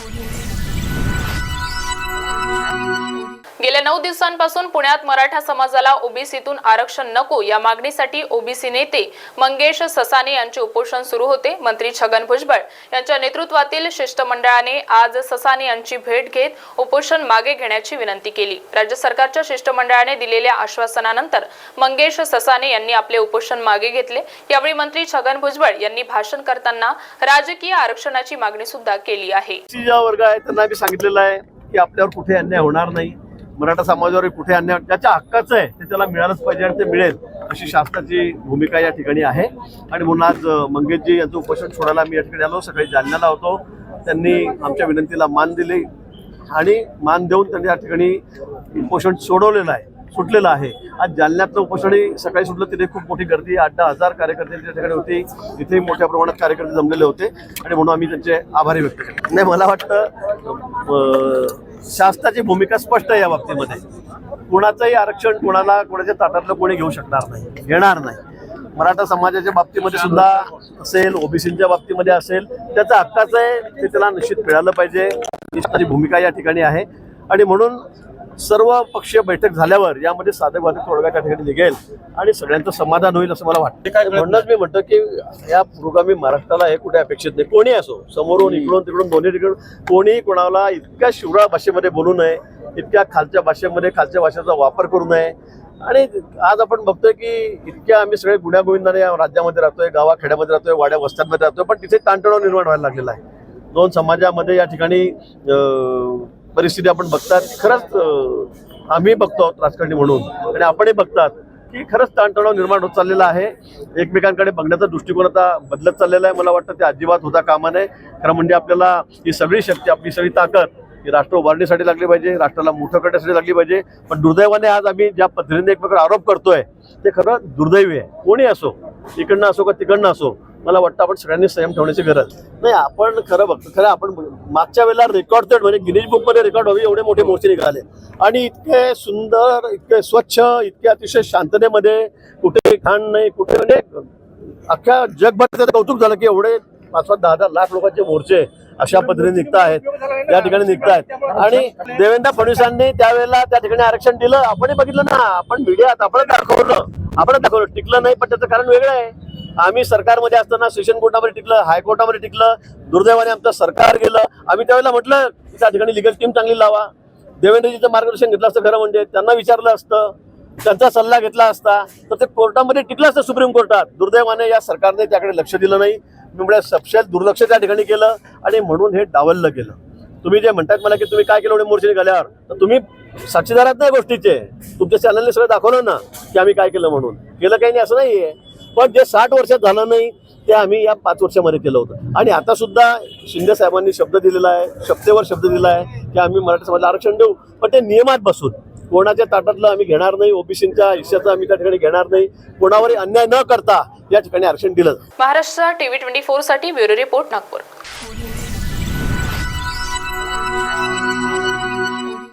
Audio. गेल्या नऊ दिवसांपासून पुण्यात मराठा समाजाला ओबीसीतून आरक्षण नको या मागणीसाठी ओबीसी नेते मंगेश ससाने यांचे उपोषण सुरू होते. मंत्री छगन भुजबळ यांच्या नेतृत्वातील शिष्टमंडळाने आज ससाने यांची भेट घेत उपोषण मागे घेण्याची विनंती केली. राज्य सरकारच्या शिष्टमंडळाने दिलेल्या आश्वासनानंतर मंगेश ससाने यांनी आपले उपोषण मागे घेतले. यावेळी मंत्री छगन भुजबळ यांनी भाषण करताना राजकीय आरक्षणाची मागणी सुद्धा केली आहे. वर्ग आहे त्यांना सांगितलेलं आहे की आपल्यावर कुठे अन्याय होणार नाही. मराठा समाजावर कुठे अन्याय ज्याच्या हक्काचं आहे ते त्याला मिळालंच पाहिजे आणि ते मिळेल अशी शासनाची भूमिका या ठिकाणी आहे. आणि म्हणून आज मंगेशजी यांचं उपोषण सोडायला मी या ठिकाणी आलो सकाळी जालन्याला होतो. त्यांनी आमच्या विनंतीला मान दिली आणि मान देऊन त्यांनी या ठिकाणी उपोषण सोडवलेलं आहे सुटलेलं आहे. आज जालन्यातलं उपोषणही सकाळी सुटलं तिथे खूप मोठी गर्दी आठ दहा हजार कार्यकर्ते त्या ठिकाणी होती. तिथे मोठ्या प्रमाणात कार्यकर्ते जमलेले होते. आणि म्हणून आम्ही त्यांचे आभारी व्यक्त केले. नाही मला वाटतं शासनाची भूमिका स्पष्ट आहे या बाबतीमध्ये. कुणाचंही आरक्षण कोणाला कुणाच्या ताटातलं कोणी घेऊ शकणार नाही घेणार नाही. मराठा समाजाच्या बाबतीमध्ये सुद्धा असेल ओबीसीच्या बाबतीमध्ये असेल त्याचं हक्काचं आहे ते त्याला निश्चित मिळालं पाहिजे. भूमिका या ठिकाणी आहे. आणि म्हणून सर्व पक्षीय बैठक झाल्यावर यामध्ये साधे बाधे तोडगा त्या ठिकाणी निघेल आणि सगळ्यांचं समाधान होईल असं मला वाटतं. म्हणूनच मी म्हणतो की या पुरोगामी महाराष्ट्राला हे कुठे अपेक्षित नाही. कोणी असो समोरून इकडून तिकडून दोन्ही तिकडून कोणी कोणाला इतक्या शिवराळ भाषेमध्ये बोलू नये इतक्या खालच्या भाषेमध्ये खालच्या भाषेचा वापर करू नये. आणि आज आपण बघतोय की इतक्या आम्ही सगळे गुण्यागोविंदाने या राज्यामध्ये राहतोय गावाखेड्यामध्ये राहतोय वाड्या वस्त्यांमध्ये राहतोय पण तिथे ताणतणाव निर्माण व्हायला लागलेला आहे. दोन समाजामध्ये या ठिकाणी परिस्थिती आपण बघतात. खरंच आम्ही बघतो आहोत राजकारणी म्हणून. आणि आपणही बघतात की खरंच ताणतणाव निर्माण होत चाललेला आहे. एकमेकांकडे बघण्याचा दृष्टिकोन आता बदलत चाललेला आहे. मला वाटतं ते अजिबात होता कामा नये. खरं म्हणजे आपल्याला ही सगळी शक्ती आपली सगळी ताकद ही राष्ट्र उभारणीसाठी लागली पाहिजे. राष्ट्राला मोठं करण्यासाठी लागली पाहिजे. पण दुर्दैवाने आज आम्ही ज्या पद्धतीने एकमेकांवर आरोप करतोय ते खरं दुर्दैवी आहे. कोणी असो इकडनं असो का तिकडनं असो मला वाटतं आपण सगळ्यांनी संयम ठेवण्याची गरज. नाही आपण खरं बघतो खरं आपण मागच्या वेळेला रेकॉर्ड तर म्हणजे गिनीज बुकमध्ये रेकॉर्ड व्हावी एवढे मोठे मोर्चे निघाले. आणि इतके सुंदर इतके स्वच्छ इतके अतिशय शांततेमध्ये कुठे घाण नाही कुठे म्हणजे अख्ख्या जगभर त्याचं कौतुक झालं की एवढे पाच पाच दहा दहा लाख लोकांचे मोर्चे अशा पद्धतीने निघत आहेत या ठिकाणी निघत आहेत. आणि देवेंद्र फडणवीसांनी त्यावेळेला त्या ठिकाणी आरक्षण दिलं. आपणही बघितलं ना आपण मीडियात आपण दाखवलं. आपण दाखवलं. टिकलं नाही पण त्याचं कारण वेगळं आहे. आम्ही सरकारमध्ये असताना सेशन कोर्टामध्ये टिकलं हायकोर्टामध्ये टिकलं दुर्दैवाने आमचं सरकार गेलं. आम्ही त्यावेळेला म्हटलं की त्या ठिकाणी लिगल टीम चांगली लावा. देवेंद्रजीचं मार्गदर्शन घेतलं असतं खरं म्हणजे. त्यांना विचारलं असतं. त्यांचा सल्ला घेतला असता. तर ते कोर्टामध्ये टिकलं असतं सुप्रीम कोर्टात. दुर्दैवाने या सरकारने त्याकडे लक्ष दिलं नाही. म्हणजे सपशेल दुर्लक्ष त्या ठिकाणी केलं आणि म्हणून हे डावललं गेलं. तुम्ही जे म्हणतात मला की तुम्ही काय केलं एवढे मोर्चे निघाल्यावर तर तुम्ही साक्षीदार नाही गोष्टीचे. तुमच्या चॅनलने सगळं दाखवलं ना की आम्ही काय केलं म्हणून. केलं काही नाही असं नाही आहे पण जे साठ वर्षात झालं नाही ते आम्ही या पाच वर्षामध्ये केलं होतं. आणि आता सुद्धा शिंदे साहेबांनी शब्द दिलेला आहे शब्देवर शब्द दिला आहे की आम्ही मराठा समाजाला आरक्षण देऊ. पण ते नियमात बसून कोणाच्या ताटातलं आम्ही घेणार नाही ओबीसीच्या हिश्श्याचं आम्ही त्या ठिकाणी घेणार नाही कोणावरही अन्याय न करता या ठिकाणी आरक्षण दिलं महाराष्ट्र टीव्ही ट्वेंटी फोरसाठी ब्युरो रिपोर्ट नागपूर.